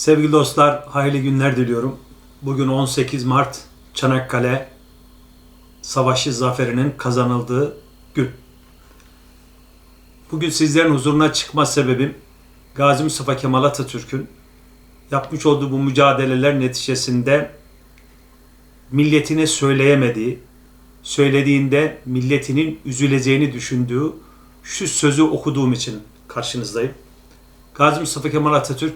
Sevgili dostlar, hayırlı günler diliyorum. Bugün 18 Mart Çanakkale Savaşı zaferinin kazanıldığı gün. Bugün sizlerin huzuruna çıkma sebebim Gazi Mustafa Kemal Atatürk'ün yapmış olduğu bu mücadeleler neticesinde milletine söyleyemediği, söylediğinde milletinin üzüleceğini düşündüğü şu sözü okuduğum için karşınızdayım. Gazi Mustafa Kemal Atatürk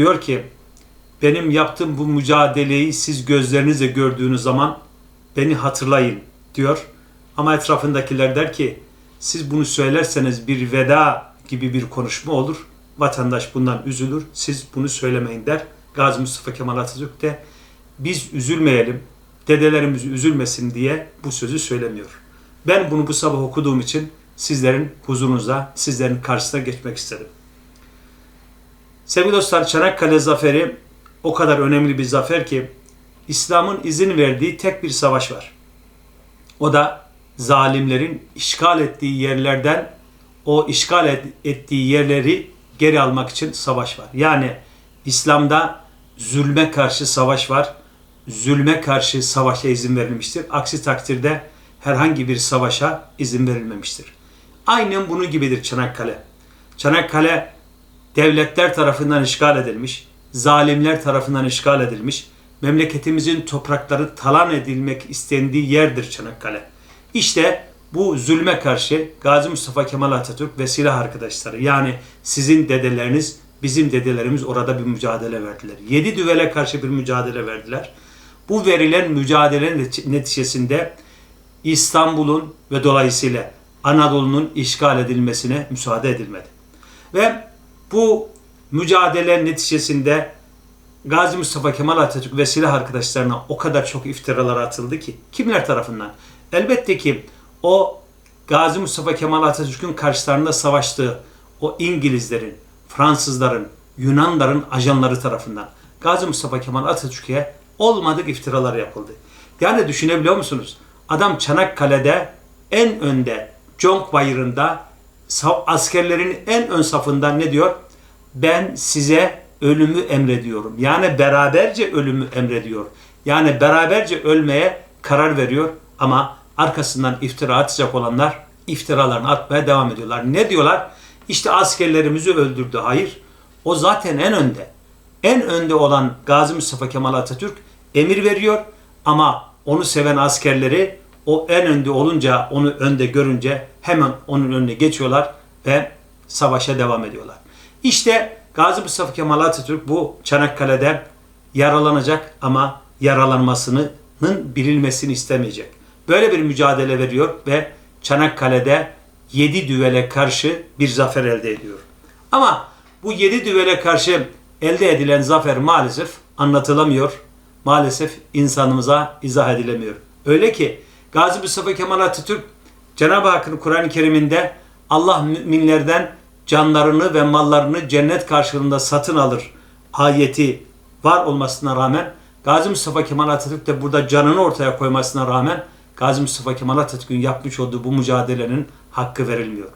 diyor ki benim yaptığım bu mücadeleyi siz gözlerinizle gördüğünüz zaman beni hatırlayın diyor. Ama etrafındakiler der ki siz bunu söylerseniz bir veda gibi bir konuşma olur. Vatandaş bundan üzülür. Siz bunu söylemeyin der. Gazi Mustafa Kemal Atatürk de biz üzülmeyelim, dedelerimiz üzülmesin diye bu sözü söylemiyor. Ben bunu bu sabah okuduğum için sizlerin huzurunuza, sizlerin karşısına geçmek istedim. Sevgili dostlar Çanakkale zaferi o kadar önemli bir zafer ki İslam'ın izin verdiği tek bir savaş var. O da zalimlerin işgal ettiği yerlerden o işgal et, ettiği yerleri geri almak için savaş var. Yani İslam'da zulme karşı savaş var. Zulme karşı savaşa izin verilmiştir. Aksi takdirde herhangi bir savaşa izin verilmemiştir. Aynen bunun gibidir Çanakkale. Çanakkale devletler tarafından işgal edilmiş, zalimler tarafından işgal edilmiş, memleketimizin toprakları talan edilmek istendiği yerdir Çanakkale. İşte bu zulme karşı Gazi Mustafa Kemal Atatürk ve silah arkadaşları yani sizin dedeleriniz, bizim dedelerimiz orada bir mücadele verdiler. Yedi düvele karşı bir mücadele verdiler. Bu verilen mücadelenin neticesinde İstanbul'un ve dolayısıyla Anadolu'nun işgal edilmesine müsaade edilmedi. Ve bu mücadele neticesinde Gazi Mustafa Kemal Atatürk ve silah arkadaşlarına o kadar çok iftiralar atıldı ki kimler tarafından? Elbette ki o Gazi Mustafa Kemal Atatürk'ün karşılarında savaştığı o İngilizlerin, Fransızların, Yunanların ajanları tarafından Gazi Mustafa Kemal Atatürk'e olmadık iftiralar yapıldı. Yani düşünebiliyor musunuz? Adam Çanakkale'de en önde, Conk Bayırı'nda askerlerin en ön safından ne diyor? Ben size ölümü emrediyorum. Yani beraberce ölümü emrediyor. Yani beraberce ölmeye karar veriyor ama arkasından iftira atacak olanlar iftiralarını atmaya devam ediyorlar. Ne diyorlar? İşte askerlerimizi öldürdü. Hayır. O zaten en önde. En önde olan Gazi Mustafa Kemal Atatürk emir veriyor ama onu seven askerleri o en önde olunca, onu önde görünce hemen onun önüne geçiyorlar ve savaşa devam ediyorlar. İşte Gazi Mustafa Kemal Atatürk bu Çanakkale'de yaralanacak ama yaralanmasının bilinmesini istemeyecek. Böyle bir mücadele veriyor ve Çanakkale'de yedi düvele karşı bir zafer elde ediyor. Ama bu yedi düvele karşı elde edilen zafer maalesef anlatılamıyor. Maalesef insanımıza izah edilemiyor. Öyle ki Gazi Mustafa Kemal Atatürk Cenab-ı Hakk'ın Kur'an-ı Kerim'inde Allah müminlerden canlarını ve mallarını cennet karşılığında satın alır ayeti var olmasına rağmen Gazi Mustafa Kemal Atatürk de burada canını ortaya koymasına rağmen Gazi Mustafa Kemal Atatürk'ün yapmış olduğu bu mücadelenin hakkı verilmiyor.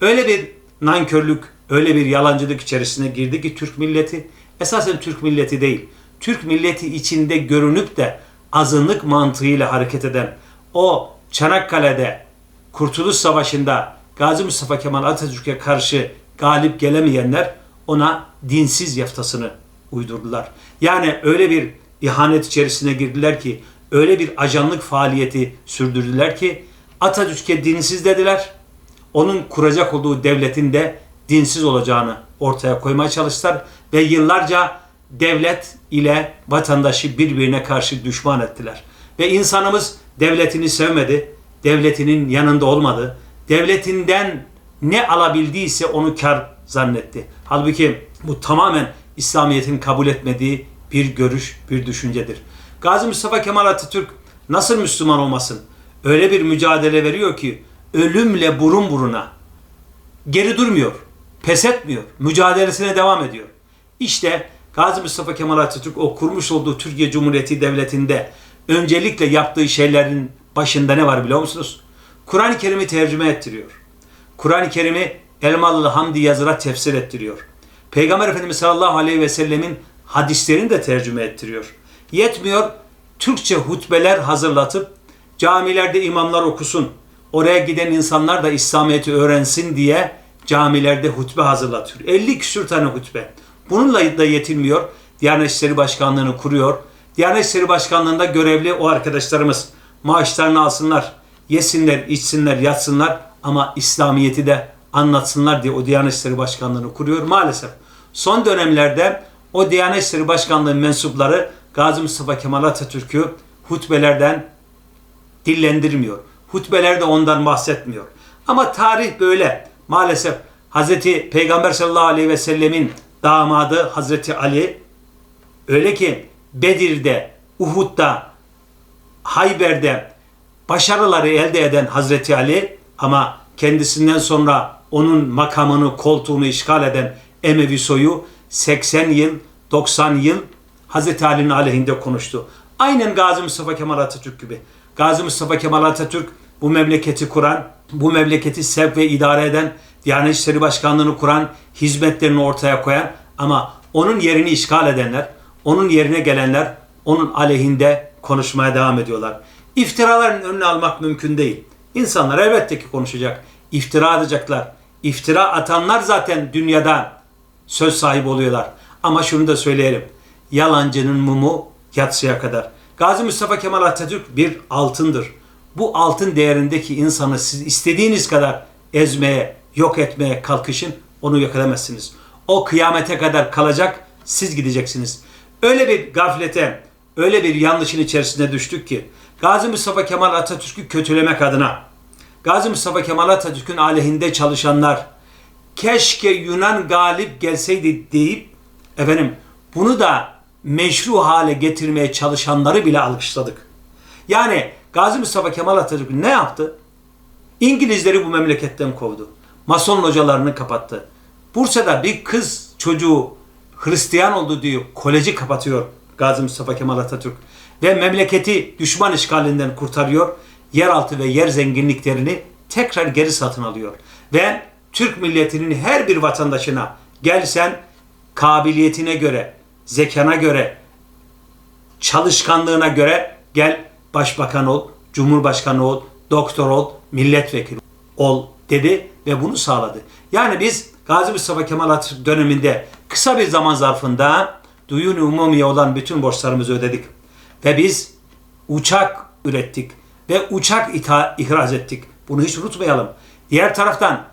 Öyle bir nankörlük, öyle bir yalancılık içerisine girdi ki Türk milleti esasen Türk milleti değil. Türk milleti içinde görünüp de azınlık mantığıyla hareket eden o Çanakkale'de Kurtuluş Savaşı'nda Gazi Mustafa Kemal Atatürk'e karşı galip gelemeyenler ona dinsiz yaftasını uydurdular. Yani öyle bir ihanet içerisine girdiler ki, öyle bir ajanlık faaliyeti sürdürdüler ki Atatürk'e dinsiz dediler. Onun kuracak olduğu devletin de dinsiz olacağını ortaya koymaya çalıştılar ve yıllarca devlet ile vatandaşı birbirine karşı düşman ettiler. Ve insanımız devletini sevmedi, devletinin yanında olmadı, devletinden ne alabildiyse onu kar zannetti. Halbuki bu tamamen İslamiyet'in kabul etmediği bir görüş, bir düşüncedir. Gazi Mustafa Kemal Atatürk nasıl Müslüman olmasın? Öyle bir mücadele veriyor ki ölümle burun buruna. Geri durmuyor, pes etmiyor, mücadelesine devam ediyor. İşte Gazi Mustafa Kemal Atatürk o kurmuş olduğu Türkiye Cumhuriyeti Devleti'nde öncelikle yaptığı şeylerin başında ne var biliyor musunuz? Kur'an-ı Kerim'i tercüme ettiriyor. Kur'an-ı Kerim'i Elmalılı Hamdi Yazır'a tefsir ettiriyor. Peygamber Efendimiz sallallahu aleyhi ve sellemin hadislerini de tercüme ettiriyor. Yetmiyor, Türkçe hutbeler hazırlatıp camilerde imamlar okusun, oraya giden insanlar da İslamiyet'i öğrensin diye camilerde hutbe hazırlatıyor. 50 küsür tane hutbe. Bununla da yetinmiyor. Diyanet İşleri Başkanlığı'nı kuruyor. Diyanet İşleri Başkanlığı'nda görevli o arkadaşlarımız maaşlarını alsınlar, yesinler, içsinler, yatsınlar ama İslamiyet'i de anlatsınlar diye o Diyanet İşleri Başkanlığı'nı kuruyor. Maalesef son dönemlerde o Diyanet İşleri Başkanlığı mensupları Gazi Mustafa Kemal Atatürk'ü hutbelerden dillendirmiyor. Hutbelerde ondan bahsetmiyor. Ama tarih böyle. Maalesef Hazreti Peygamber sallallahu aleyhi ve sellemin damadı Hazreti Ali öyle ki Bedir'de, Uhud'da, Hayber'de başarıları elde eden Hazreti Ali ama kendisinden sonra onun makamını, koltuğunu işgal eden Emevi soyu 80 yıl, 90 yıl Hazreti Ali'nin aleyhinde konuştu. Aynen Gazi Mustafa Kemal Atatürk gibi. Gazi Mustafa Kemal Atatürk bu memleketi kuran, bu memleketi sevk ve idare eden, Diyanet İşleri Başkanlığı'nı kuran, hizmetlerini ortaya koyan ama onun yerini işgal edenler, onun yerine gelenler onun aleyhinde konuşmaya devam ediyorlar. İftiraların önüne almak mümkün değil. İnsanlar elbette ki konuşacak. İftira atacaklar. İftira atanlar zaten dünyada söz sahibi oluyorlar. Ama şunu da söyleyelim. Yalancının mumu yatsıya kadar. Gazi Mustafa Kemal Atatürk bir altındır. Bu altın değerindeki insanı siz istediğiniz kadar ezmeye, yok etmeye kalkışın. Onu yok edemezsiniz. O kıyamete kadar kalacak, siz gideceksiniz. Öyle bir gaflete, öyle bir yanlışın içerisine düştük ki Gazi Mustafa Kemal Atatürk'ü kötülemek adına Gazi Mustafa Kemal Atatürk'ün aleyhinde çalışanlar keşke Yunan galip gelseydi deyip efendim bunu da meşru hale getirmeye çalışanları bile alkışladık. Yani Gazi Mustafa Kemal Atatürk ne yaptı? İngilizleri bu memleketten kovdu. Mason hocalarını kapattı. Bursa'da bir kız çocuğu Hristiyan oldu diyor. Koleji kapatıyor Gazi Mustafa Kemal Atatürk. Ve memleketi düşman işgalinden kurtarıyor. Yeraltı ve yer zenginliklerini tekrar geri satın alıyor. Ve Türk milletinin her bir vatandaşına gelsen kabiliyetine göre, zekana göre, çalışkanlığına göre gel başbakan ol, cumhurbaşkanı ol, doktor ol, milletvekili ol dedi ve bunu sağladı. Yani biz Gazi Mustafa Kemal Atatürk döneminde kısa bir zaman zarfında duyun umumiye olan bütün borçlarımızı ödedik. Ve biz uçak ürettik ve uçak ihraç ettik. Bunu hiç unutmayalım. Diğer taraftan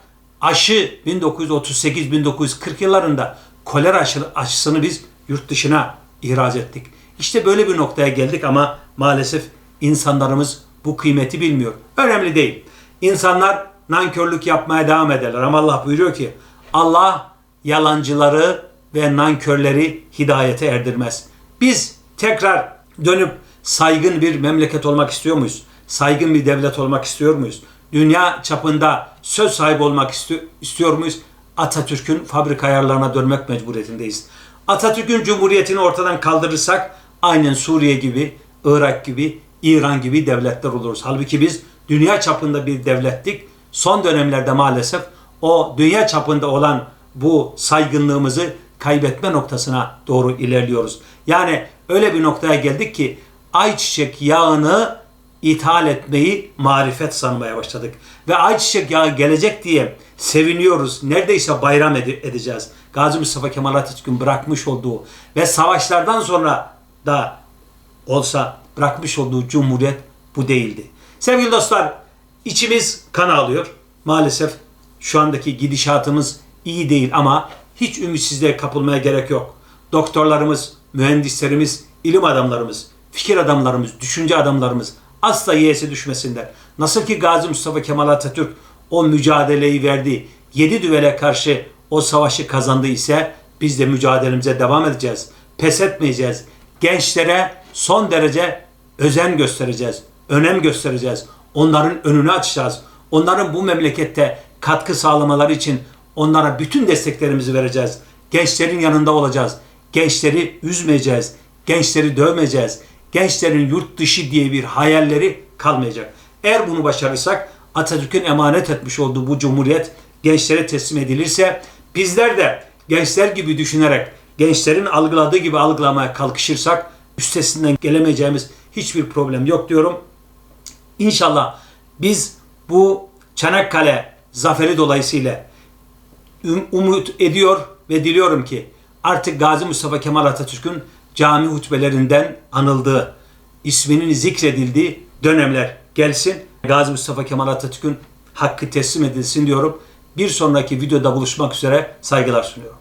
aşı 1938-1940 yıllarında kolera aşı, aşısını biz yurt dışına ihraç ettik. İşte böyle bir noktaya geldik ama maalesef insanlarımız bu kıymeti bilmiyor. Önemli değil. İnsanlar nankörlük yapmaya devam ederler ama Allah buyuruyor ki Allah yalancıları ve nankörleri hidayete erdirmez. Biz tekrar dönüp saygın bir memleket olmak istiyor muyuz? Saygın bir devlet olmak istiyor muyuz? Dünya çapında söz sahibi olmak istiyor, istiyor muyuz? Atatürk'ün fabrika ayarlarına dönmek mecburiyetindeyiz. Atatürk'ün cumhuriyetini ortadan kaldırırsak aynen Suriye gibi, Irak gibi, İran gibi devletler oluruz. Halbuki biz dünya çapında bir devlettik. Son dönemlerde maalesef o dünya çapında olan bu saygınlığımızı kaybetme noktasına doğru ilerliyoruz. Yani öyle bir noktaya geldik ki ayçiçek yağını ithal etmeyi marifet sanmaya başladık. Ve ayçiçek yağı gelecek diye seviniyoruz. Neredeyse bayram ede- edeceğiz. Gazi Mustafa Kemal Atatürk'ün bırakmış olduğu ve savaşlardan sonra da olsa bırakmış olduğu cumhuriyet bu değildi. Sevgili dostlar, içimiz kan ağlıyor. Maalesef şu andaki gidişatımız iyi değil ama hiç ümitsizliğe kapılmaya gerek yok. Doktorlarımız, mühendislerimiz, ilim adamlarımız, fikir adamlarımız, düşünce adamlarımız asla yiyesi düşmesinler. Nasıl ki Gazi Mustafa Kemal Atatürk o mücadeleyi verdi, yedi düvele karşı o savaşı kazandı ise biz de mücadelemize devam edeceğiz. Pes etmeyeceğiz. Gençlere son derece özen göstereceğiz. Önem göstereceğiz. Onların önünü açacağız. Onların bu memlekette katkı sağlamaları için onlara bütün desteklerimizi vereceğiz. Gençlerin yanında olacağız. Gençleri üzmeyeceğiz. Gençleri dövmeyeceğiz. Gençlerin yurt dışı diye bir hayalleri kalmayacak. Eğer bunu başarırsak Atatürk'ün emanet etmiş olduğu bu cumhuriyet gençlere teslim edilirse bizler de gençler gibi düşünerek, gençlerin algıladığı gibi algılamaya kalkışırsak üstesinden gelemeyeceğimiz hiçbir problem yok diyorum. İnşallah biz bu Çanakkale zaferi dolayısıyla umut ediyor ve diliyorum ki artık Gazi Mustafa Kemal Atatürk'ün cami hutbelerinden anıldığı, isminin zikredildiği dönemler gelsin. Gazi Mustafa Kemal Atatürk'ün hakkı teslim edilsin diyorum. Bir sonraki videoda buluşmak üzere saygılar sunuyorum.